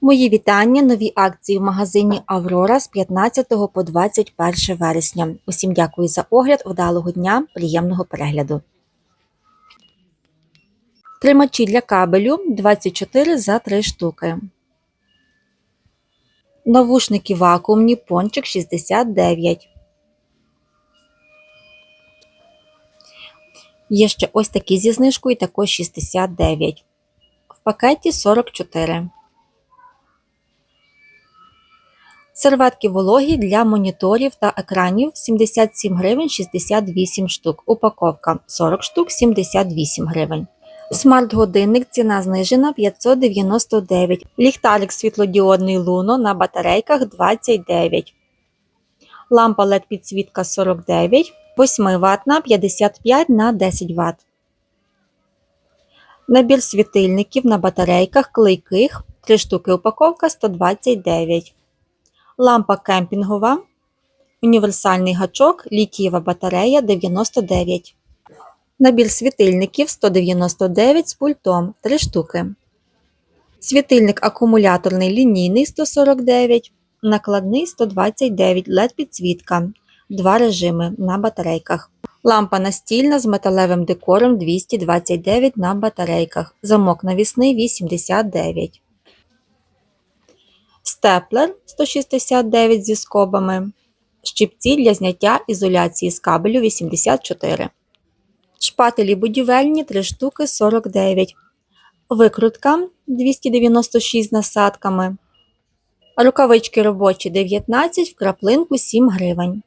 Мої вітання, нові акції в магазині Аврора з 15 по 21 вересня. Усім дякую за огляд, вдалого дня, приємного перегляду. Тримачі для кабелю 24 за 3 штуки. Навушники вакуумні пончик 69. Є ще ось такі зі знижкою, також 69. В пакеті 44. Серветки вологі для моніторів та екранів 77 гривень 68 штук. Упаковка 40 штук 78 гривень. Смарт-годинник ціна знижена 599. Ліхтарик світлодіодний Луно на батарейках 29. Лампа LED підсвітка 49, 8 ватна 55 на 10 Вт. Набір світильників на батарейках клейких 3 штуки упаковка 129. Лампа кемпінгова, універсальний гачок, літієва батарея 99. Набір світильників 199 з пультом 3 штуки. Світильник акумуляторний лінійний 149, накладний 129 LED підсвітка. Два режими на батарейках. Лампа настільна з металевим декором 229 на батарейках. Замок навісний 89 степлер 169 зі скобами, щипці для зняття ізоляції з кабелю 84, шпателі будівельні 3 штуки 49, викрутка 296 насадками, рукавички робочі 19 в краплинку 7 гривень.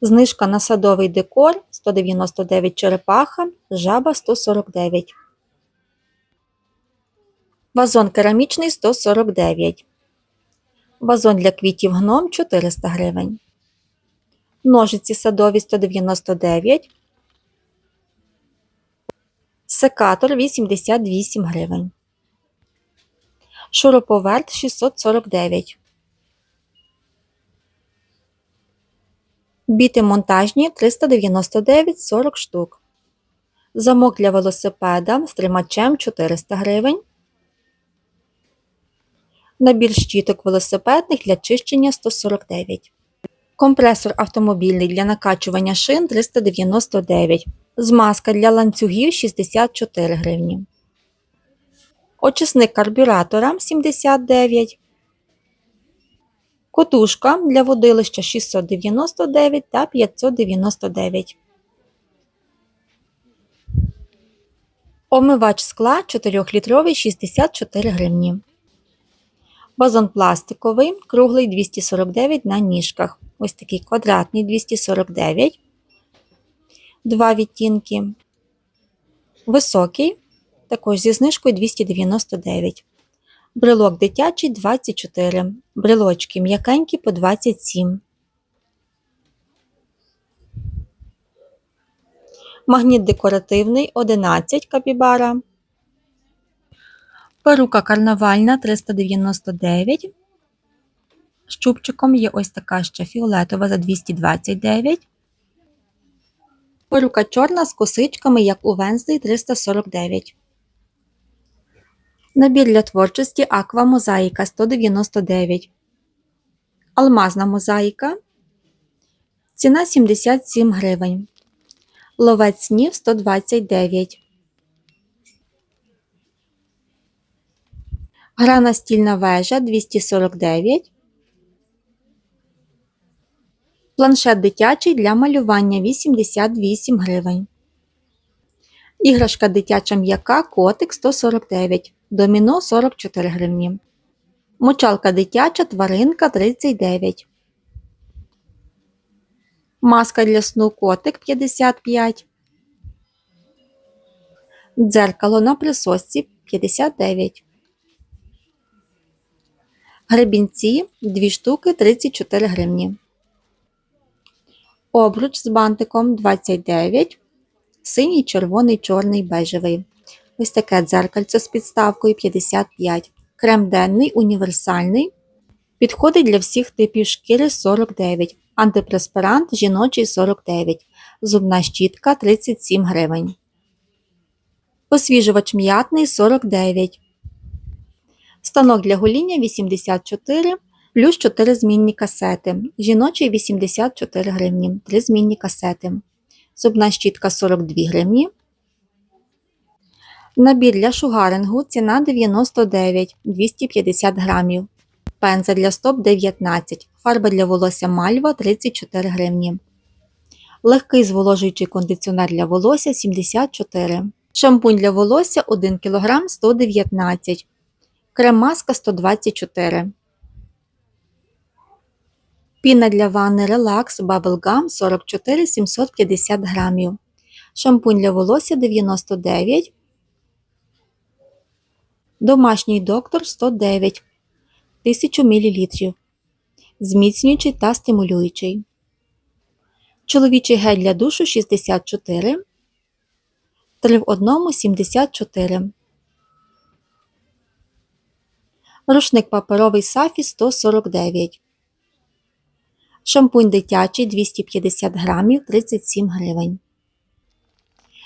Знижка на садовий декор 199 черепаха, жаба 149. Вазон керамічний 149. Вазон для квітів гном 400 гривень. Ножиці садові 199. Секатор 88 гривень. Шуруповерт 649. Біти монтажні 399 40 штук. Замок для велосипеда з тримачем 400 гривень. Набір щіток велосипедних для чищення 149. Компресор автомобільний для накачування шин 399. Змазка для ланцюгів 64 гривні. Очисник карбюратора 79. Котушка для водилища 699 та 599. Омивач скла 4-літровий 64 гривні. Вазон пластиковий, круглий 249 на ніжках. Ось такий квадратний 249. Два відтінки. Високий, також зі знижкою 299. Брелок дитячий 24. Брелочки м'якенькі по 27. Магніт декоративний 11 капібара. Перука карнавальна 399. З чубчиком є ось така ще фіолетова за 229. Перука чорна з косичками, як у Венздей 349. Набір для творчості Аква Мозаїка 199. Алмазна мозаїка. Ціна 77 гривень. Ловець снів 129. Гра настільна вежа 249. Планшет дитячий для малювання 88 гривень. Іграшка дитяча м'яка котик 149. Доміно 44 гривні. Мочалка дитяча тваринка 39. Маска для сну котик 55. Дзеркало на присосці 59. Гребінці 2 штуки 34 гривні. Обруч з бантиком 29. Синій, червоний, чорний, бежевий. Ось таке дзеркальце з підставкою 55. Крем денний універсальний. Підходить для всіх типів шкіри 49. Антипреспирант жіночий 49. Зубна щітка 37 гривень. Освіжувач м'ятний 49. Станок для гоління 84 плюс 4 змінні касети. Жіночий 84 гривні, 3 змінні касети. Зубна щітка 42 гривні. Набір для шугарингу ціна 99 250 грамів. Пенза для стоп 19. Фарба для волосся мальва 34 гривні. Легкий зволожуючий кондиціонер для волосся 74. Шампунь для волосся 1 кг 119. Крем-маска 124. Піна для ванни Relax Bubble Gum 44 750 грамів. Шампунь для волосся 99. Домашній доктор 109 1000 мл. Зміцнюючий та стимулюючий. Чоловічий гель для душу 64. 3 в 1 74. Рушник паперовий Сафі 149. Шампунь дитячий 250 грамів 37 гривень.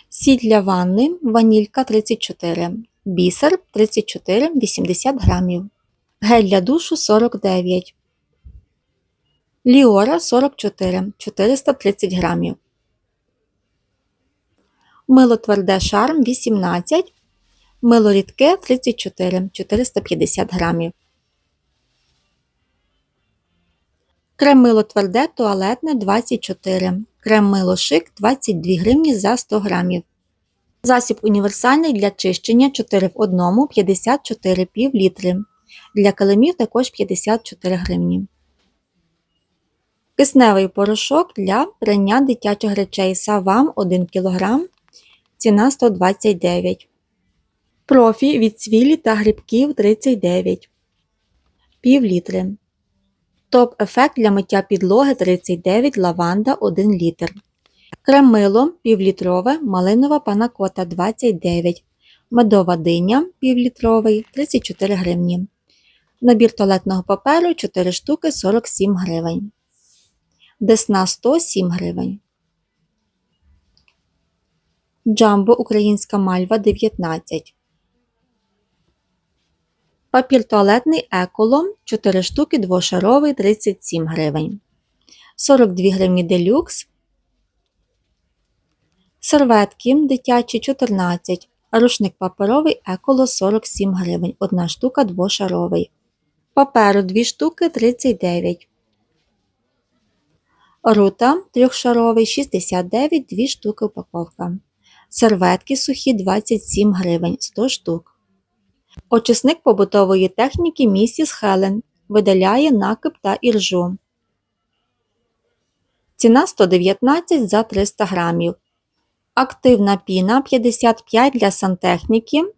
Сіль для ванни ванілька 34. Бісер 34 80 грамів. Гель для душу 49. Ліора 44 430 грамів. Мило тверде шарм 18. Мило рідке 34 450 грамів. Крем мило тверде туалетне 24. Крем мило шик 22 гривні за 100 грамів. Засіб універсальний для чищення 4 в 1 54 пів літри. Для килимів також 54 гривні. Кисневий порошок для прання дитячих речей Савам 1 кг. Ціна 129 Профі від цвілі та грибків 39 пів літри. Топ-ефект для миття підлоги 39 лаванда 1 літр. Кремило півлітрове, малинова панакота 29, медова диня півлітровий 34 гривні. Набір туалетного паперу 4 штуки 47 гривень. Десна 107 гривень. Джамбо українська мальва 19. Папір туалетний еколом 4 штуки двошаровий 37 гривень. 42 гривні делюкс. Серветки дитячі 14. Рушник паперовий еколо 47 гривень. Одна штука двошаровий. Паперу 2 штуки 39. Рута трьохшаровий 69 2 штуки упаковка. Серветки сухі 27 гривень 100 штук. Очисник побутової техніки місіс Хелен видаляє накип та іржу. Ціна 119 за 300 грамів. Активна піна 55 для сантехніки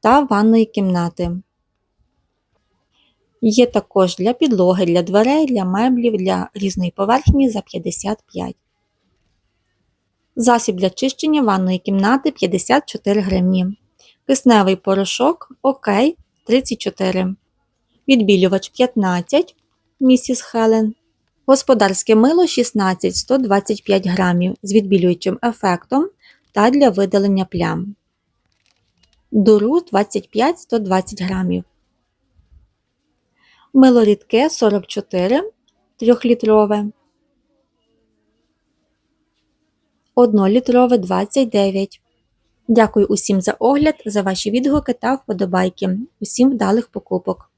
та ванної кімнати. Є також для підлоги, для дверей, для меблів, для різної поверхні за 55. Засіб для чищення ванної кімнати 54 гривні. Кисневий порошок ОК 34. Відбілювач 15 місіс Хелен. Господарське мило 16 125 грамів з відбілюючим ефектом та для видалення плям. Дуру 25 120 грамів. Мило рідке 44 3-літрове. 1-літрове 29 Дякую усім за огляд, за ваші відгуки та вподобайки. Усім вдалих покупок!